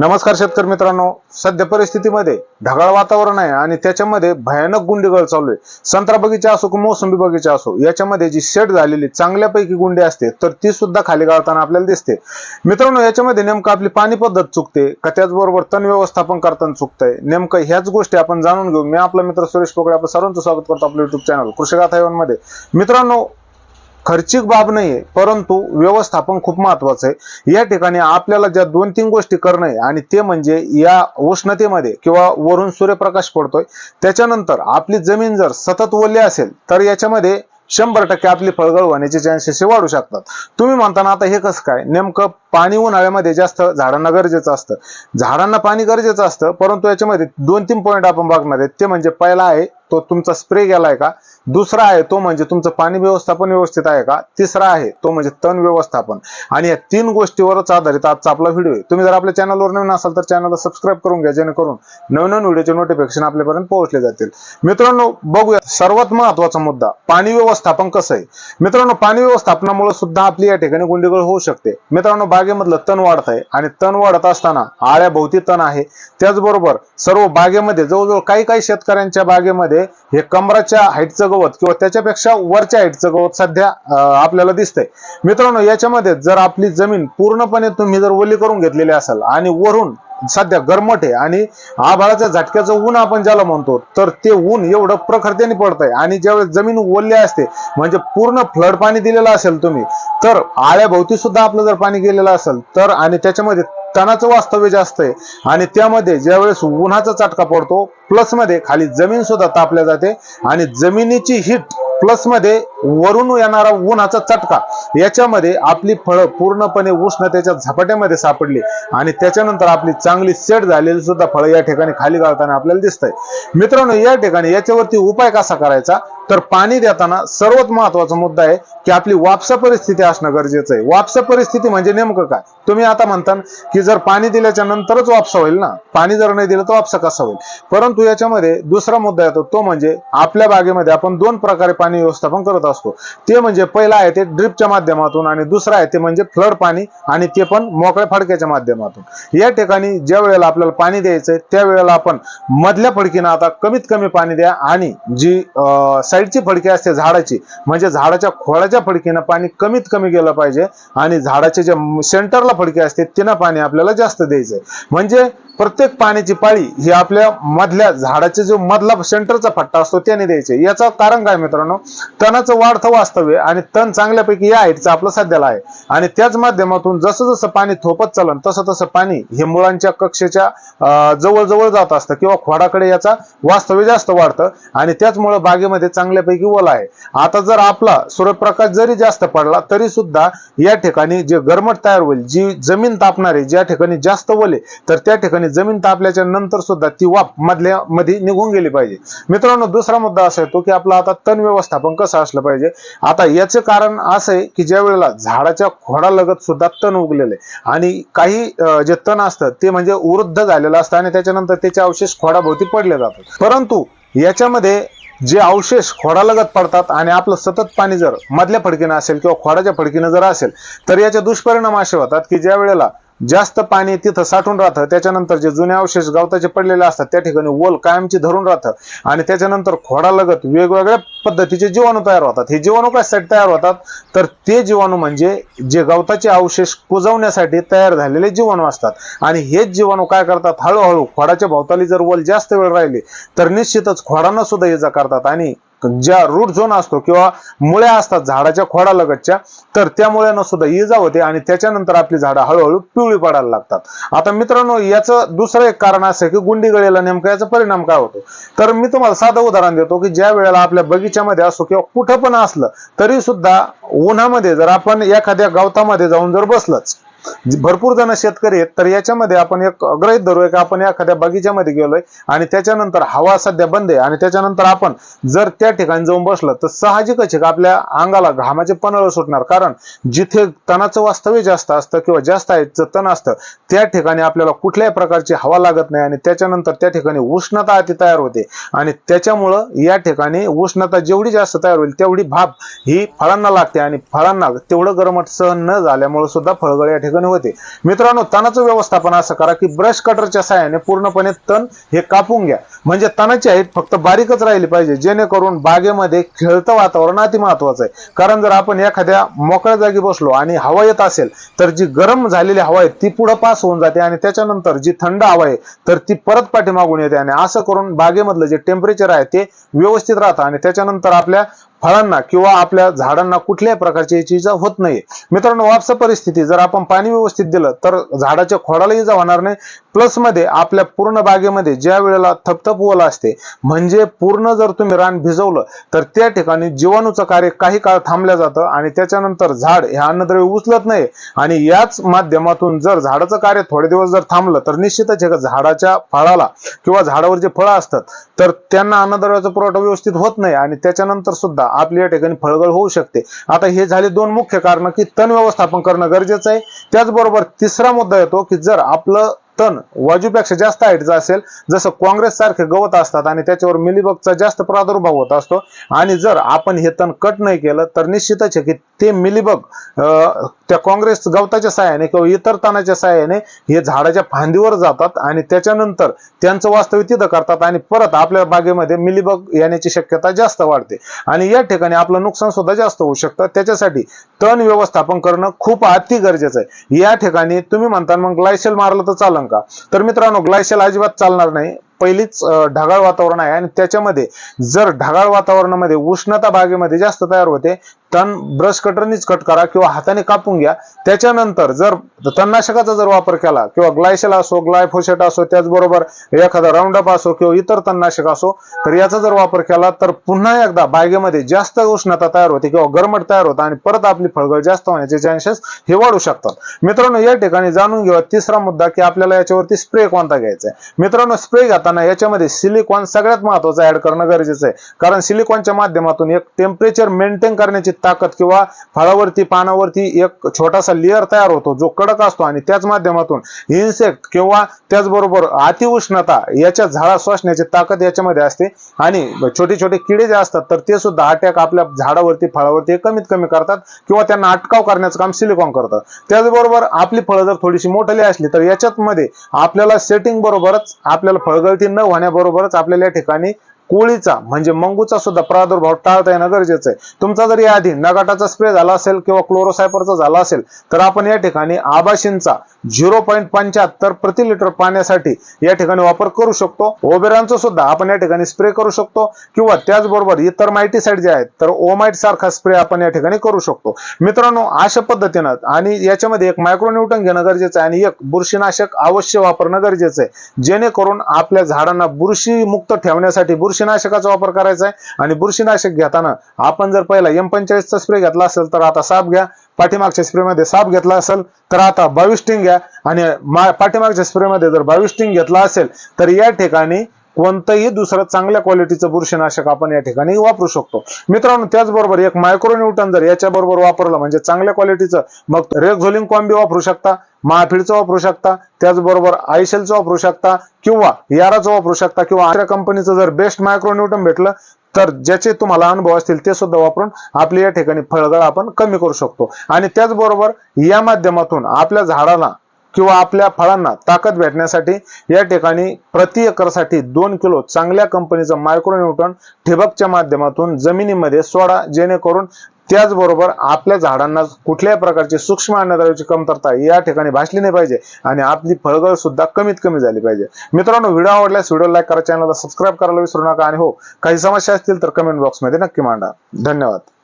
नमस्कार शेतकरी मित्रांनो. सध्या परिस्थितीमध्ये ढगाळ वातावरण आहे आणि त्याच्यामध्ये भयानक गुंडीगळ चालू आहे. संत्रा बगीचा असो की मोसंबी बगीचा असो याच्यामध्ये जी शेड झालेली चांगल्यापैकी गुंडी असते तर ती सुद्धा खाली गाळताना आपल्याला दिसते. मित्रांनो याच्यामध्ये नेमकं आपली पाणी पद्धत चुकते का त्याचबरोबर तण व्यवस्थापन करताना चुकतंय? नेमकं ह्याच गोष्टी आपण जाणून घेऊ. मी आपला मित्र सुरेश पोकळे आपलं सर्वांचं स्वागत करतो आपल्या युट्यूब चॅनल कृषिगाथा मध्ये. मित्रांनो खर्चिक बाब नाहीये परंतु व्यवस्थापन खूप महत्वाचं आहे. या ठिकाणी आपल्याला ज्या दोन तीन गोष्टी करणं आहे आणि ते म्हणजे या उष्णतेमध्ये किंवा वरून सूर्यप्रकाश पडतोय त्याच्यानंतर आपली जमीन जर सतत ओली असेल तर याच्यामध्ये शंभर टक्के आपली फळगळ होण्याचे चान्सेस वाढू शकतात. तुम्ही म्हणताना आता हे कसं काय? नेमकं पाणी उन्हाळ्यामध्ये जास्त झाडांना गरजेचं असतं. झाडांना पाणी गरजेचं असतं परंतु याच्यामध्ये दोन तीन पॉईंट आपण बघणार आहेत. ते म्हणजे पहिला आहे तो तुमचा स्प्रे गेलाय का? दुसरा आहे तो म्हणजे तुमचं पाणी व्यवस्थापन व्यवस्थित आहे का? तिसरा आहे तो म्हणजे तण व्यवस्थापन. आणि या तीन गोष्टीवरच आधारित आजचा आपला व्हिडिओ आहे. तुम्ही जर आपल्या चॅनलवर नवीन असाल तर चॅनलला सबस्क्राईब करून घ्या जेणेकरून नवीन नवीन व्हिडिओचे नोटिफिकेशन आपल्यापर्यंत पोहोचले जातील. मित्रांनो बघूया. सर्वात महत्त्वाचा मुद्दा पाणी व्यवस्थापन कसं आहे? मित्रांनो पाणी व्यवस्थापनामुळे सुद्धा आपली या ठिकाणी गुंडीगळ होऊ शकते. मित्रांनो बागेमधलं तण वाढत आहे आणि तण वाढत असताना आळ्याभोवती तण आहे. त्याचबरोबर सर्व बागेमध्ये जवळजवळ काही काही शेतकऱ्यांच्या बागेमध्ये हे कमराच्या हाईटचं गवत किंवा त्याच्यापेक्षा वरच्या हाईटचं गवत सध्या आपल्याला दिसतंय. मित्रांनो याच्यामध्ये जर आपली जमीन पूर्णपणे तुम्ही जर ओली करून घेतलेली असेल आणि वरून सध्या गरमट आहे आणि आभाळाच्या झटक्याचं ऊन आपण ज्याला म्हणतो तर ते ऊन एवढं प्रखरतेने पडतंय आणि ज्यावेळेस जमीन ओलली असते म्हणजे पूर्ण फ्लड पाणी दिलेलं असेल तुम्ही तर आळ्याभोवती सुद्धा आपलं जर पाणी गेलेलं असेल तर आणि त्याच्यामध्ये तणाचं वास्तव्य जास्त आहे आणि त्यामध्ये ज्यावेळेस उन्हाचा चटका पडतो प्लसमध्ये खाली जमीन सुद्धा तापल्या जाते आणि जमिनीची हिट प्लसमध्ये वरून येणारा उन्हाचा चटका. याच्यामध्ये आपली फळं पूर्णपणे उष्णतेच्या झपाट्यामध्ये सापडली आणि त्याच्यानंतर आपली चांगली सेट झालेली सुद्धा फळं या ठिकाणी खाली गाळताना आपल्याला दिसतंय. मित्रांनो या ठिकाणी याच्यावरती उपाय कसा करायचा? तर पाणी देताना सर्वात महत्त्वाचा मुद्दा आहे की आपली वापसा परिस्थिती असणं गरजेचं आहे. वापसा परिस्थिती म्हणजे नेमकं काय? तुम्ही आता म्हणता की जर पाणी दिल्याच्या नंतरच वापसा होईल ना? पाणी जर नाही दिलं तर वापसा कसा होईल? परंतु याच्यामध्ये दुसरा मुद्दा येतो तो म्हणजे आपल्या बागेमध्ये आपण दोन प्रकारे पाणी व्यवस्थापन करत असतो. ते म्हणजे पहिला आहे ते ड्रिपच्या माध्यमातून आणि दुसरा आहे ते म्हणजे फ्लड पाणी आणि ते पण मोकळ्या फडक्याच्या माध्यमातून. या ठिकाणी ज्या वेळेला आपल्याला पाणी द्यायचंय त्यावेळेला आपण मधल्या फडकीनं आता कमीत कमी पाणी द्या आणि जी साईडची फडकी असते झाडाची म्हणजे झाडाच्या खोळाच्या फडकीनं पाणी कमीत कमी गेलं पाहिजे आणि झाडाचे जे सेंटरला फडकी असते तिनं पाणी आपल्याला जास्त द्यायचंय. म्हणजे प्रत्येक पाण्याची पाळी ही आपल्या मधल्या झाडाचे जो मधला सेंटरचा फट्टा असतो त्याने द्यायचे. याचं कारण काय मित्रांनो? तणाचं वाढतं वास्तव्य आणि तण चांगल्यापैकी या हाईटचं आपलं सध्याला आहे. आणि त्याच माध्यमातून जसं जसं पाणी थोपत चालन तसं तसं पाणी हे मुळांच्या कक्षेच्या जवळजवळ जवळ जवळ जात असतं किंवा खोडाकडे याचा वास्तव्य जास्त वाढतं आणि त्याचमुळे बागेमध्ये चांगल्यापैकी ओला आहे. आता जर आपला सूर्यप्रकाश जरी जास्त पडला तरी सुद्धा या ठिकाणी जे गरमट तयार होईल जी जमीन तापणारी ज्या ठिकाणी जास्त ओले तर त्या ठिकाणी जमीन तापल्याच्या नंतर सुद्धा ती वाफ मधल्या मध्ये निघून गेली पाहिजे. मित्रांनो दुसरा मुद्दा असा येतो की आपला आता तण व्यवस्थापन कसं असलं पाहिजे? आता याचं कारण असं आहे की ज्या वेळेला झाडाच्या खोडालगत सुद्धा तण उगलेले आणि काही जे तण असतं ते म्हणजे वृद्ध झालेलं असतं आणि त्याच्यानंतर त्याचे अवशेष खोडाभोवती पडले जातात. परंतु याच्यामध्ये जे अवशेष खोडालगत पडतात आणि आपलं सतत पाणी जर मधल्या फडकीनं असेल किंवा खोडाच्या फडकीनं जर असेल तर याचे दुष्परिणाम असे होतात की ज्या वेळेला जास्त पाणी तिथं साठून राहतं. त्याच्यानंतर जे जुने अवशेष गवताचे पडलेले असतात त्या ठिकाणी ओल कायमची धरून राहतं. आणि त्याच्यानंतर खोडालगत वेगवेगळ्या पद्धतीचे जीवाणू तयार होतात. हे जीवाणू कशासाठी तयार होतात? तर ते जीवाणू म्हणजे जे गवताचे अवशेष कुजवण्यासाठी तयार झालेले जीवाणू असतात. आणि हेच जीवाणू काय करतात? हळूहळू खोडाच्या भोवताली जर वल जास्त वेळ राहिली तर निश्चितच खोडांना सुद्धा इजा करतात. आणि ज्या रूट झोन असतो किंवा मुळ्या असतात झाडाच्या खोडालगतच्या तर त्या मुळ्यांना सुद्धा इजा होते आणि त्याच्यानंतर आपली झाडं हळूहळू पिवळी पडायला लागतात. आता मित्रांनो याचं दुसरं एक कारण असं की गुंडी गळीला नेमका याचा परिणाम काय होतो? तर मी तुम्हाला साधं उदाहरण देतो की ज्या वेळेला आपल्या बगीच्यामध्ये असो किंवा कुठं पण असलं तरी सुद्धा उन्हामध्ये जर आपण एखाद्या गवतामध्ये जाऊन जर बसलंच भरपूर जण शेतकरी आहेत तर याच्यामध्ये आपण एक गृहित धरूया की? आपण एखाद्या बगीच्यामध्ये गेलोय आणि त्याच्यानंतर हवा सध्या बंद आहे आणि त्याच्यानंतर आपण जर त्या ठिकाणी जाऊन बसलं तर साहजिकच एक का? आपल्या अंगाला घामाचे पनळ सुटणार. कारण जिथे तणाचं वास्तव्य जास्त असतं किंवा जास्त आहे तण असतं त्या ठिकाणी आपल्याला कुठल्याही प्रकारची हवा लागत नाही आणि त्याच्यानंतर त्या ठिकाणी उष्णता अति तयार होते. आणि त्याच्यामुळं या ठिकाणी उष्णता जेवढी जास्त तयार होईल तेवढी भाप ही फळांना लागते आणि फळांना तेवढं गरमट सहन न झाल्यामुळे सुद्धा फळगळ या ठिकाणी ठिकाणी होते. मित्रांनो तणाचं व्यवस्थापन असं करा की ब्रश कटरच्या सहाय्याने पूर्णपणे तण हे कापून घ्या. म्हणजे तणाची आहेत फक्त बारीकच राहिली पाहिजे. जेणेकरून बागेमध्ये खेळतं वातावरण अति महत्वाचं आहे. कारण जर आपण एखाद्या मोकळ्या जागी बसलो आणि हवा येत असेल तर जी गरम झालेली हवा आहे ती पुढं पास होऊन जाते आणि त्याच्यानंतर जी थंड हवा आहे तर ती परत पाठीमागून येते. आणि असं करून बागेमधलं जे टेम्परेचर आहे ते व्यवस्थित राहतं. आणि त्याच्यानंतर आपल्या फळांना किंवा आपल्या झाडांना कुठल्याही प्रकारची याची इजा होत नाही मित्रांनो वापसा परिस्थिती जर आपण पाणी व्यवस्थित दिलं तर झाडाच्या खोडाला इजा होणार नाही प्लसमध्ये आपल्या पूर्ण बागेमध्ये ज्या वेळेला थपथप ओला असते म्हणजे पूर्ण जर तुम्ही रान भिजवलं तर त्या ठिकाणी जीवाणूचं कार्य काही काळ थांबलं जातं आणि त्याच्यानंतर झाड हे अन्नद्रव्य उचलत नाही. आणि याच माध्यमातून जर झाडाचं कार्य थोडे दिवस जर थांबलं तर निश्चितच हे झाडाच्या फळाला किंवा झाडावर जे फळं असतात तर त्यांना अन्नद्रव्याचा पुरवठा व्यवस्थित होत नाही आणि त्याच्यानंतर सुद्धा आपली या ठिकाणी फळगळ होऊ शकते. आता हे झाले दोन मुख्य कारण की तण व्यवस्थापन करणं गरजेचं आहे. त्याचबरोबर तिसरा मुद्दा येतो की जर आपलं तण वाजूपेक्षा जास्त हाईटचा असेल जसं काँग्रेस सारखे गवत असतात आणि त्याच्यावर मिलीबगचा जास्त प्रादुर्भाव होत असतो आणि जर आपण हे तण कट नाही केलं तर निश्चितच आहे की ते मिलीबग अं, त्या काँग्रेस गवताच्या साहाय्याने किंवा इतर तणाच्या साहाय्याने हे झाडाच्या फांदीवर जातात आणि त्याच्यानंतर त्यांचं वास्तव्य तिथं करतात आणि परत आपल्या बागेमध्ये मिलीबग येण्याची शक्यता जास्त वाढते. आणि या ठिकाणी आपलं नुकसान सुद्धा जास्त होऊ शकतं. त्याच्यासाठी तण व्यवस्थापन करणं खूप अति गरजेचं आहे. या ठिकाणी तुम्ही म्हणता मग ग्लायसेल मारलं तर चालन का? तर मित्रांनो ग्लायसेल अजिबात चालणार नाही. पहिलीच ढगाळ वातावरण आहे आणि त्याच्यामध्ये जर ढगाळ वातावरणामध्ये उष्णता बागेमध्ये जास्त तयार होते तण ब्रश कटरनीच कट करा किंवा हाताने कापून घ्या. त्याच्यानंतर जर तणनाशकाचा जर वापर केला किंवा ग्लायसेल असो ग्लायफोसेट असो त्याचबरोबर एखादा राऊंडअप असो किंवा इतर तणनाशक असो तर याचा जर वापर केला तर पुन्हा एकदा बागेमध्ये जास्त उष्णता तयार होते किंवा गरमट तयार होतं आणि परत आपली फळगळ जास्त होण्याचे चान्सेस हे वाढू शकतात. मित्रांनो या ठिकाणी जाणून घेऊया तिसरा मुद्दा की आपल्याला याच्यावरती स्प्रे कोणता घ्यायचा आहे. मित्रांनो स्प्रे घेताना याच्यामध्ये सिलिकॉन सगळ्यात महत्वाचं ऍड करणं गरजेचं आहे. कारण सिलिकॉनच्या माध्यमातून एक टेम्परेचर मेंटेन करण्याची ताकद किंवा फळावरती पानावरती एक छोटासा लेअर तयार होतो जो कडक असतो. आणि त्याच माध्यमातून इन्सेक्ट किंवा त्याचबरोबर अतिउष्णता याच्या झाडा श्वासण्याची ताकद याच्यामध्ये असते. आणि छोटे छोटे किडे जे असतात तर ते सुद्धा अटॅक आपल्या झाडावरती फळावरती कमीत कमी करतात किंवा त्यांना अटकाव करण्याचं काम सिलिकॉन करतात त्याचबरोबर आपली फळं जर थोडीशी मोठली असली तर याच्यात मध्ये आपल्याला सेटिंग बरोबरच आपल्याला फळगळती न होण्याबरोबरच आपल्याला या ठिकाणी कोळीचा म्हणजे मंगूचा सुद्धा प्रादुर्भाव टाळता येणं गरजेचं आहे. तुमचा जर याआधी नगाटाचा स्प्रे झाला असेल किंवा क्लोरोसायपरचा झाला असेल तर आपण या ठिकाणी आबाशींचा झिरो पॉईंट पंच्याहत्तर प्रति लिटर पाण्यासाठी या ठिकाणी वापर करू शकतो. ओबेरांचा सुद्धा आपण या ठिकाणी स्प्रे करू शकतो. किंवा त्याचबरोबर इतर मायटीसाईड जे आहेत तर ओमाइट सारखा स्प्रे आपण या ठिकाणी करू शकतो. मित्रांनो अशा पद्धतीनं आणि याच्यामध्ये एक मायक्रोन्यूटन घेणं गरजेचं आहे आणि एक बुरशीनाशक अवश्य वापरणं गरजेचं आहे. जेणेकरून आपल्या झाडांना बुरशी मुक्त ठेवण्यासाठी बुरशीनाशकाचा वापर करायचा आहे. आणि बुरशीनाशक घेताना आपण जर पहिला एम पंचाळीसचा स्प्रे घेतला असेल तर आता साप घ्या. पाठीमागच्या स्प्रेमध्ये साप घेतला असेल तर आता बावीस टिंग घ्या. आणि पाठीमागच्या स्प्रेमध्ये जर बावीस टिंग घेतला असेल तर या ठिकाणी कोणतंही दुसरं चांगल्या क्वालिटीचं बुरशीनाशक आपण या ठिकाणी वापरू शकतो. मित्रांनो त्याचबरोबर एक मायक्रोन्यूटन जर याच्या बरोबर वापरलं म्हणजे चांगल्या क्वालिटीचं मग रेक्झोलिंग कॉम्बी वापरू शकता महाफिडचं वापरू शकता त्याचबरोबर आयशेलचं वापरू शकता किंवा याराचं वापरू शकता किंवा दुसऱ्या कंपनीचं जर बेस्ट मायक्रोन्यूटन भेटलं तर ज्याचे तुम्हाला अनुभव असतील ते सुद्धा वापरून आपली या ठिकाणी फळगळ आपण कमी करू शकतो. आणि त्याचबरोबर या माध्यमातून आपल्या झाडाला किंवा आपल्या फळांना ताकद भेटण्यासाठी या ठिकाणी प्रति एकरसाठी दोन किलो चांगल्या कंपनीचं मायक्रोन्यूटन ठिबकच्या माध्यमातून जमिनीमध्ये सोडा जेणेकरून त्याचबरोबर आपल्या झाडांना कुठल्याही प्रकारची सूक्ष्म अन्नद्रव्याची कमतरता या ठिकाणी भासली नाही पाहिजे आणि आपली फळगळ सुद्धा कमीत कमी झाली पाहिजे. मित्रांनो व्हिडिओ आवडल्यास व्हिडिओ लाईक करा चॅनलला सबस्क्राईब करायला विसरू नका आणि हो काही समस्या असतील तर कमेंट बॉक्समध्ये नक्की मांडा. धन्यवाद.